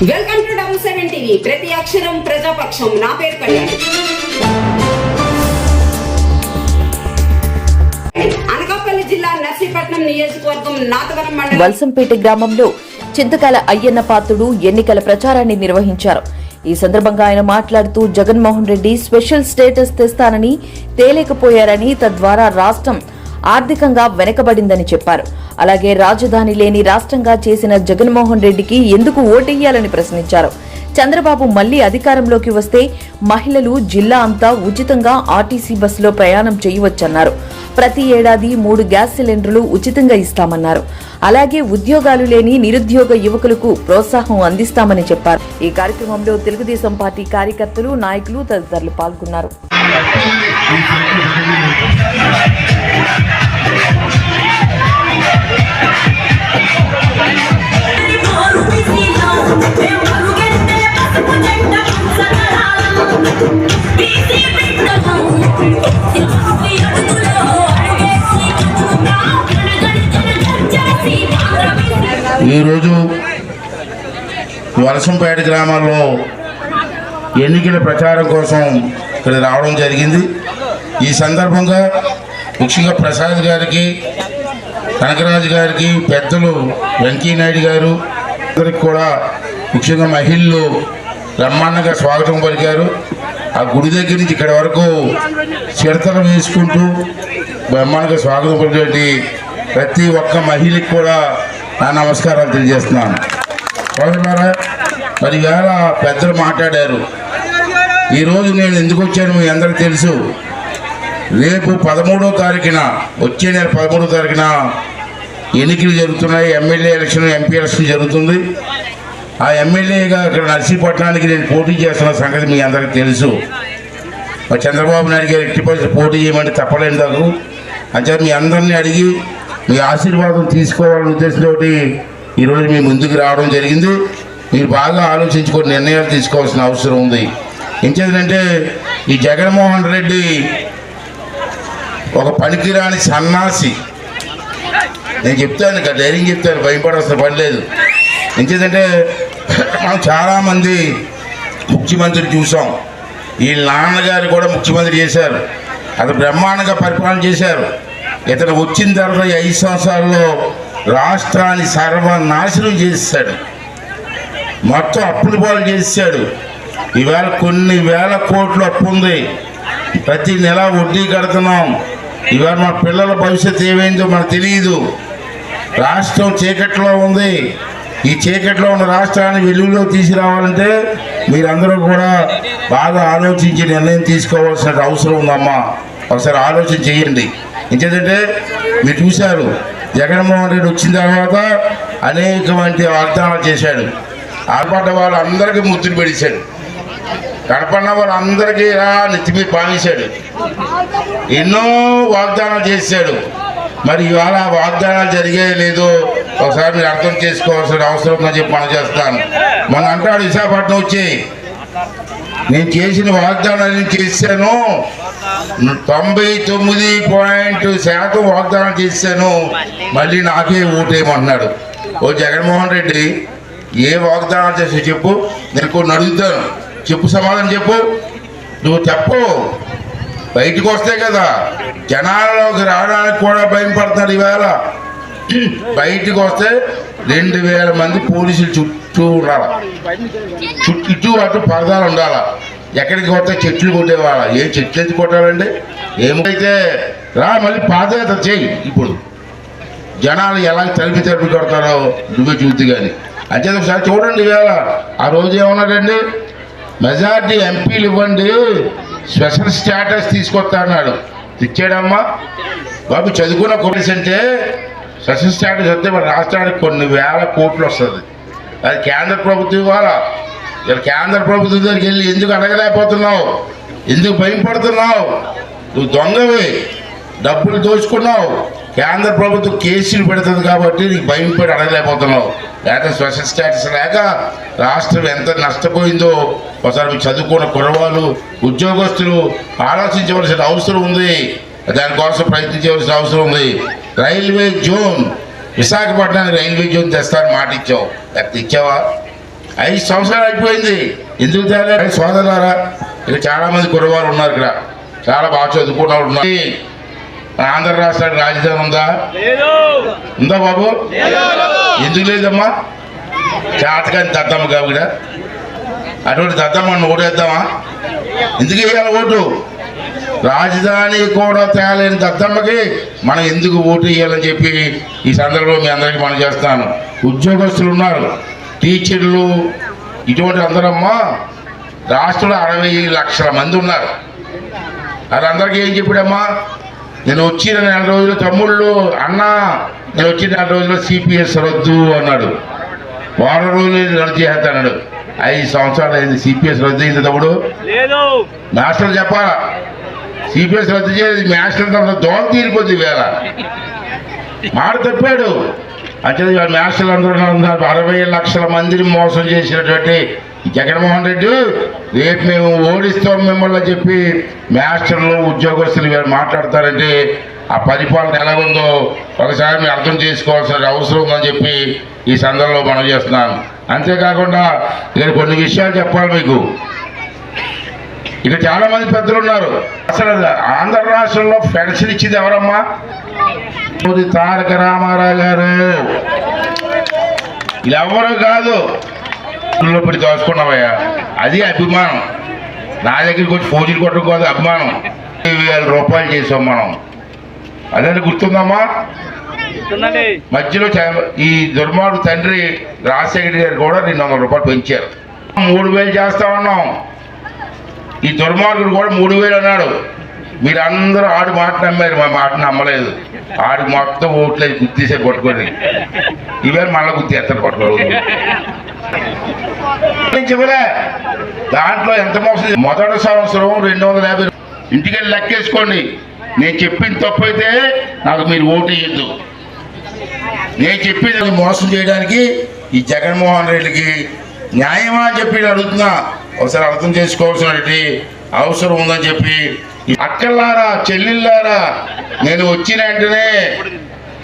Welcome to double seven TV ప్రతి అక్షరం ప్రజాపక్షం. నా పేరు కళ్యాణ్. అనకాపల్లి జిల్లా నర్సీపట్నం నియోజకవర్గం నాతవరం మండలం వల్సంపేట గ్రామంలో చింతకాల అయ్యన్న పాత్రుడు ఎన్నికల ప్రచారాన్ని నిర్వహించారు. ఈ సందర్భంగా ఆయన మాట్లాడుతూ జగన్మోహన్ రెడ్డి స్పెషల్ స్టేటస్ తెస్తానని తేలేకపోయారని తద్వారా రాష్ట్రం ఆర్థికంగా వెనకబడిందని చెప్పారు. అలాగే రాజధాని లేని రాష్ట్రంగా చేసిన జగన్మోహన్ రెడ్డికి ఎందుకు ఓటెయ్యాలని ప్రశ్నించారు. చంద్రబాబు మళ్ళీ అధికారంలోకి వస్తే మహిళలు జిల్లా అంతా ఉచితంగా ఆర్టీసీ బస్సులో ప్రయాణం చేయవచ్చన్నారు. ప్రతి ఏడాది మూడు గ్యాస్ సిలిండర్లు ఉచితంగా ఇస్తామన్నారు. అలాగే ఉద్యోగాలు లేని నిరుద్యోగ యువకులకు ప్రోత్సాహం అందిస్తామని చెప్పారు. ఈ కార్యక్రమంలో తెలుగుదేశం పార్టీ కార్యకర్తలు నాయకులు తదితరులు పాల్గొన్నారు. ఈరోజు వలసంపేట గ్రామాల్లో ఎన్నికల ప్రచారం కోసం ఇక్కడ రావడం జరిగింది. ఈ సందర్భంగా ముఖ్యంగా ప్రసాద్ గారికి కనకరాజు గారికి పెద్దలు వెంకయ్యనాయుడు గారు అందరికి కూడా ముఖ్యంగా మహిళలు బ్రహ్మాండంగా స్వాగతం పలికారు. ఆ గుడి దగ్గర నుంచి ఇక్కడ వరకు చిడతలు వేసుకుంటూ బ్రహ్మాండంగా స్వాగతం పలికేటువంటి ప్రతి ఒక్క మహిళకి కూడా నా నమస్కారాలు తెలియజేస్తున్నాను. సోదరులారా పదివేల పెద్దలు మాట్లాడారు. ఈరోజు నేను ఎందుకు వచ్చాను మీ అందరికీ తెలుసు. రేపు పదమూడో తారీఖున వచ్చే నెల పదమూడో తారీఖున ఎన్నికలు జరుగుతున్నాయి. ఎమ్మెల్యే ఎలక్షన్ ఎంపీ ఎలక్షన్ జరుగుతుంది. ఆ ఎమ్మెల్యేగా ఇక్కడ నర్సీపట్నానికి నేను పోటీ చేస్తున్న సంగతి మీ అందరికీ తెలుసు. మరి చంద్రబాబు నాయుడు గారు ఎట్టి పోటీ చేయమంటే తప్పలేని దాకు అంటే మీ అందరినీ అడిగి మీ ఆశీర్వాదం తీసుకోవాలనే ఉద్దేశంతో ఈరోజు మీ ముందుకు రావడం జరిగింది. మీరు బాగా ఆలోచించుకొని నిర్ణయాలు తీసుకోవాల్సిన అవసరం ఉంది. ఎంచేదంటే ఈ జగన్మోహన్ రెడ్డి ఒక పనికిరాని సన్నాసి. నేను చెప్తాను ఇక ధైర్యం చెప్తాను భయపడాల్సిన పని లేదు. ఎంచేదంటే మనం చాలామంది ముఖ్యమంత్రి చూసాం. వీళ్ళ నాన్నగారు కూడా ముఖ్యమంత్రి చేశారు. అది బ్రహ్మాండంగా పరిపాలన చేశారు. ఇతను వచ్చిన తర్వాత ఐదు సంవత్సరాల్లో రాష్ట్రాన్ని సర్వనాశనం చేశాడు మొత్తం అప్పులు పాలు చేశాడు ఈవేళ కొన్ని వేల కోట్లు అప్పు ఉంది. ప్రతి నెల వడ్డీ కడుతున్నాం. ఇవాళ మా పిల్లల భవిష్యత్తు ఏమైందో మనకు తెలియదు రాష్ట్రం చీకట్లో ఉంది. ఈ చీకట్లో ఉన్న రాష్ట్రాన్ని వెలుగులో తీసుకురావాలంటే మీరందరూ కూడా బాగా ఆలోచించి నిర్ణయం తీసుకోవాల్సిన అవసరం ఉందమ్మా. ఒకసారి ఆలోచన చేయండి. ఇంకేంటంటే మీరు చూశారు జగన్మోహన్ రెడ్డి వచ్చిన తర్వాత అనేకమంది వాగ్దానాలు చేశాడు. ఆడపడ్డ వాళ్ళందరికీ ముద్దులు పెడిశాడు. కడపన్న వాళ్ళందరికీ రా నెత్తి మీద పామేశాడు ఎన్నో వాగ్దానాలు చేశాడు. మరి ఇవాళ వాగ్దానాలు జరిగే లేదో. ఒకసారి మీరు అర్థం చేసుకోవాల్సిన అవసరం ఉందని చెప్పి మనం చేస్తాను. మన అంటాడు విశాఖపట్నం వచ్చి నేను చేసిన వాగ్దానాన్ని చేశాను. తొంభై తొమ్మిది పాయింట్ శాతం వాగ్దానం చేశాను. మళ్ళీ నాకే ఓటేమన్నాడు ఓ జగన్మోహన్ రెడ్డి ఏ వాగ్దానం చేసి చెప్పు. నేను కొన్ని అడుగుతాను. చెప్పు సమాధానం చెప్పు. నువ్వు చెప్పు. బయటికి వస్తే కదా జనాలలోకి రావడానికి కూడా భయం పడతాడు ఈవేళ బయటికి వస్తే రెండు వేల మంది పోలీసులు చుట్టూ ఉండాలి. చుట్టూ అటు పరదాలు ఉండాలి. ఎక్కడికి వస్తే చెట్లు కొట్టేవాళ్ళ. ఏం చెట్లు ఎత్తి కొట్టాలండి? ఏమైతే రా మళ్ళీ పాదయాత్ర చేయి ఇప్పుడు. జనాలు ఎలా తలిపి తలిపి కొడతారో నువ్వే చూద్ది కానీ అంతే ఒకసారి చూడండి ఇవాళ. ఆ రోజు ఏమన్నాడండి? మెజార్టీ ఎంపీలు ఇవ్వండి స్పెషల్ స్టేటస్ తీసుకొస్తా అన్నాడు. తెచ్చాడమ్మా బాబు చదువుకున్న కొలిసి అంటే స్పెషల్ స్టేటస్ వస్తే మన రాష్ట్రానికి కొన్ని వేల కోట్లు వస్తుంది. అది కేంద్ర ప్రభుత్వం ఇవ్వాలా? ఇక్కడ కేంద్ర ప్రభుత్వం దగ్గరికి వెళ్ళి ఎందుకు అడగలేకపోతున్నావు? ఎందుకు భయపడుతున్నావు? నువ్వు దొంగవి. డబ్బులు దోచుకున్నావు. కేంద్ర ప్రభుత్వం కేసులు పెడుతుంది కాబట్టి నీకు భయం పడి అడగలేకపోతున్నావు. లేకపోతే స్పెషల్ స్టేటస్ లేక రాష్ట్రం ఎంత నష్టపోయిందో ఒకసారి చదువుకున్న కురవాళ్ళు ఉద్యోగస్తులు ఆలోచించవలసిన అవసరం ఉంది. దానికోసం ప్రయత్నించవలసిన అవసరం ఉంది. రైల్వే జోన్ విశాఖపట్నానికి రైల్వే జోన్ తెస్తాను మాట ఇచ్చావు. ఇచ్చావా? ఐదు సంవత్సరాలు అయిపోయింది. ఎందుకు తేలే? సోదరులారా ఇక్కడ చాలా మంది కుర్రవారు ఉన్నారు ఇక్కడ. చాలా బాగా చదువుకున్న ఉన్నారు. ఆంధ్ర రాష్ట్రానికి రాజధాని ఉందా? ఉందా బాబు? ఎందుకు లేదమ్మా? చాతకాని దద్దమ్మ కావిడ అటువంటి దద్దమ్మను ఓటేద్దామా ఎందుకు వేయాలి ఓటు? రాజధాని కూడా తేలేని దద్దమ్మకి మనం ఎందుకు ఓటు వేయాలని చెప్పి ఈ సందర్భంలో మీ అందరికీ మనం చేస్తాను. ఉద్యోగస్తులు ఉన్నారు. టీచర్లు ఇటువంటి అందరమ్మా రాష్ట్రంలో అరవై లక్షల మంది ఉన్నారు. వాళ్ళందరికీ ఏం చెప్పాడమ్మా? నేను వచ్చిన నెల రోజులు తమ్ముళ్ళు అన్న నేను వచ్చిన నెల రోజుల్లో సిపిఎస్ రద్దు అన్నాడు. వారం రోజులు రద్దు చేస్తాడు ఐదు సంవత్సరాలు అయింది సిపిఎస్ రద్దు అయింది తమ్ముడు. లేదు. మాస్టర్లు చెప్పాలా? సిపిఎస్ రద్దు చేసి మాస్టర్ తర్వాత దోమ తీరిపోద్ది వేళ మాట తప్పాడు. అంటే మీ హాస్టల్ అందరూ అరవై లక్షల మందిని మోసం చేసినటువంటి జగన్మోహన్ రెడ్డి రేపు మేము ఓడిస్తాం మిమ్మల్ని చెప్పి మాస్టర్లు ఉద్యోగస్తులు వీళ్ళు మాట్లాడతారంటే ఆ పరిపాలన ఎలా ఉందో ఒకసారి మీరు అర్థం చేసుకోవాల్సిన అవసరం ఉందని చెప్పి ఈ సందర్భంలో మనం చేస్తున్నాను అంతేకాకుండా నేను కొన్ని విషయాలు చెప్పాలి మీకు. ఇక చాలా మంది పెద్దలు ఉన్నారు. అసలు ఆంధ్ర రాష్ట్రంలో పెన్షన్ ఇచ్చింది ఎవరమ్మా? తారక రామారావు గారు. ఇలా ఎవరు కాదు. ఊళ్ళో పడి దోచుకున్నావయ్యా అది అభిమానం. నా దగ్గరికి వచ్చి ఫోజీలు కొట్టడం కాదు అభిమానం. వేల రూపాయలు చేసాం మనం. అదే గుర్తుందమ్మా? మధ్యలో ఈ దుర్మార్గు తండ్రి రాజశేఖర గారు కూడా రెండు వందల రూపాయలు పెంచారు. మూడు వేలు చేస్తా ఉన్నాం. ఈ దుర్మార్గుడు కూడా మూడు వేలు అన్నాడు. మీరు అందరూ ఆడు మాట నమ్మారు మా మాట నమ్మలేదు. ఆడు మొత్తం ఓట్లేదు గుర్తీసే కొట్టుకొని ఇవేళ మళ్ళీ గుర్తి ఎత్తారు కొట్టుకోవాలి చెప్పలే దాంట్లో ఎంత మోసం మొదటి సంవత్సరం రెండు వందల యాభై ఇంటికెళ్ళి లెక్కేసుకోండి. నేను చెప్పిన తప్పు అయితే నాకు మీరు ఓటు వేయద్దు. నేను చెప్పింది మోసం చేయడానికి ఈ జగన్మోహన్ రెడ్డికి న్యాయమా అని చెప్పి నేను అడుగుతున్నా. ఒకసారి అర్థం చేసుకోవాల్సినటువంటి అవసరం ఉందని చెప్పి ఈ అక్కల్లారా చెల్లెళ్ళారా నేను వచ్చిన వెంటనే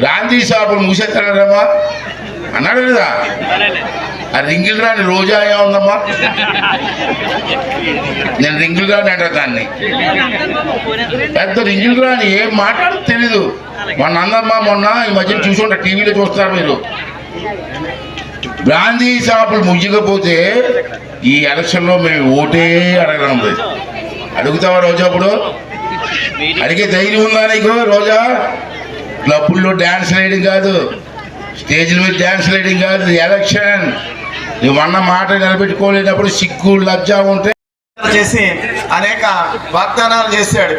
గాంధీ షాపులు మూసేస్తాడమ్మా అన్నాడు లేదా ఆ రింగిల్ రాని రోజా ఏముందమ్మా నేను రింగిల్ రాని అంట దాన్ని. పెద్ద రింగిల్ రాని ఏం మాట్లాడదు తెలీదు. మొన్న అందమ్మా మొన్న ఈ మధ్య చూసుకుంటా టీవీలో చూస్తారు మీరు. గాంధీ షాపులు ముయ్యకపోతే ఈ ఎలక్షన్లో మేము ఓటే అడగడం లేదు. అడుగుతావా రోజా అప్పుడు? అడిగే ధైర్యం ఉందా నీకు రోజా? క్లబ్బుల్లో డ్యాన్స్ వేయడం కాదు. స్టేజ్ల మీద డ్యాన్స్ వేయడం కాదు. ఎలక్షన్. ఇవన్న మాట నిలబెట్టుకోలేనప్పుడు సిగ్గు లజ్జ ఉంటే చేసి అనేక వాగ్దానాలు చేశాడు.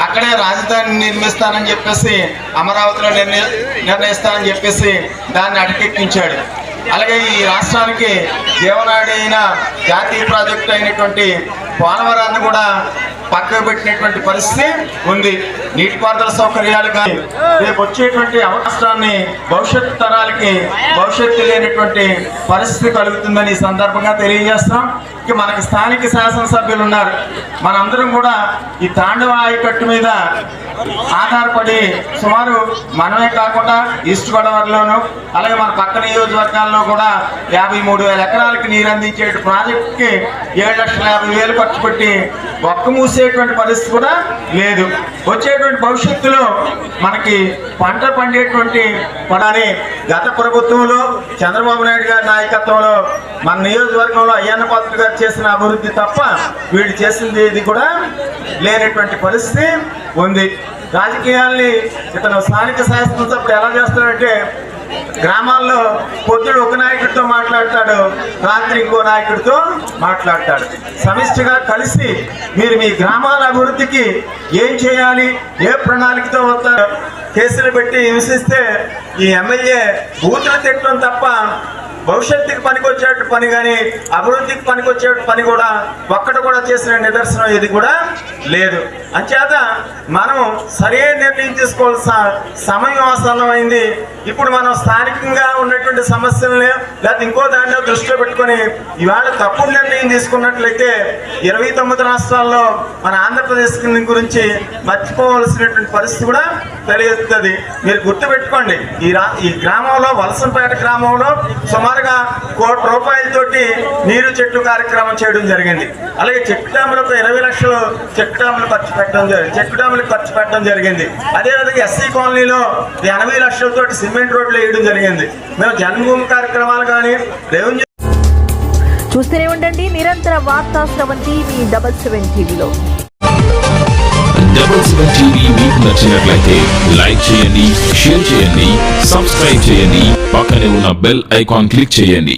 అక్కడే రాజధాని నిర్మిస్తానని చెప్పేసి అమరావతిలో నిర్ణయ నిర్ణయిస్తానని చెప్పేసి దాన్ని అటకెక్కించాడు. అలాగే ఈ రాష్ట్రానికి జీవనాడి అయిన జాతీయ ప్రాజెక్టు అయినటువంటి పోలవరాన్ని కూడా పక్కకు పెట్టినటువంటి పరిస్థితి ఉంది. నీటిపారుదల సౌకర్యాలు కానీ రేపు వచ్చేటువంటి అవకాశాన్ని భవిష్యత్తు తరాలకి భవిష్యత్తు లేనటువంటి పరిస్థితి కలుగుతుందని సందర్భంగా తెలియజేస్తాం ఇక మనకి స్థానిక శాసనసభ్యులు ఉన్నారు. మనందరం కూడా ఈ తాండవ ఆయకట్టు మీద ఆధారపడి సుమారు మనమే కాకుండా ఈస్ట్ గోదావరిలోను అలాగే మన పక్క నియోజకవర్గాల్లో కూడా యాభై మూడు వేల ఎకరాలకి నీరు అందించే ప్రాజెక్టుకి ఏడు లక్షల యాభై వేలు ఖర్చు ఒక్క మూసేటువంటి పరిస్థితి కూడా లేదు. వచ్చేటువంటి భవిష్యత్తులో మనకి పంట పండేటువంటి పడాలి గత ప్రభుత్వంలో చంద్రబాబు నాయుడు గారి నాయకత్వంలో మన నియోజకవర్గంలో అయ్యన్న పాత్ర గారు చేసిన అభివృద్ధి తప్ప వీళ్ళు చేసింది ఇది కూడా లేనటువంటి పరిస్థితి ఉంది. రాజకీయాల్ని ఇతను స్థానిక శాసనసభ్యుడు ఎలా చేస్తాడంటే గ్రామాల్లో పొద్దుడు ఒక నాయకుడితో మాట్లాడతాడు రాత్రి ఇంకో నాయకుడితో మాట్లాడతాడు. సమిష్టిగా కలిసి మీరు మీ గ్రామాల అభివృద్ధికి ఏం చేయాలి ఏ ప్రణాళికతో వస్తారు కేసులు పెట్టి హింసిస్తే ఈ ఎమ్మెల్యే బూతులు తిట్టడం తప్ప భవిష్యత్తుకి పనికొచ్చేట పని కానీ అభివృద్ధికి పనికొచ్చేట పని కూడా ఒక్కటి కూడా చేసిన నిదర్శనం ఇది కూడా లేదు. అంచేత మనం సరైన నిర్ణయం తీసుకోవాల్సిన సమయం ఆసన్నమైంది. ఇప్పుడు మనం స్థానికంగా ఉన్నటువంటి సమస్యల్ని లేకపోతే ఇంకో దాంట్లో దృష్టిలో పెట్టుకొని ఇవాళ తప్పుడు నిర్ణయం తీసుకున్నట్లయితే ఇరవై తొమ్మిది రాష్ట్రాల్లో మన ఆంధ్రప్రదేశ్ గురించి మర్చిపోవలసినటువంటి పరిస్థితి కూడా తెలియస్తుంది మీరు గుర్తుపెట్టుకోండి ఈ రా ఈ గ్రామంలో వలసంపేట గ్రామంలో సుమారుగా కోటి రూపాయలతోటి నీరు చెట్టు కార్యక్రమం చేయడం జరిగింది. అలాగే చెట్టు డ్యాములకు ఇరవై లక్షలు చెట్టు డ్యాములు ఖర్చు పెట్టడం జరిగింది చెట్టు డ్యాములకు ఖర్చు పెట్టడం జరిగింది. అదేవిధంగా ఎస్సీ కాలనీలో ఎనభై లక్షలతోటి సిమెంట్ రోడ్లు వేయడం జరిగింది. మేము జన్మభూమి కార్యక్రమాలు కానీ రెవెన్యూ చూస్తూనే ఉండండి. నిరంతర వార్తా స్రవంతి మీ డబల్ సెవెన్ టీవీలో. డబుల్ సెవెన్ టీవీ మీకు నచ్చినట్లయితే లైక్ చేయండి షేర్ చేయండి సబ్స్క్రైబ్ చేయండి పక్కనే ఉన్న బెల్ ఐకాన్ క్లిక్ చేయండి.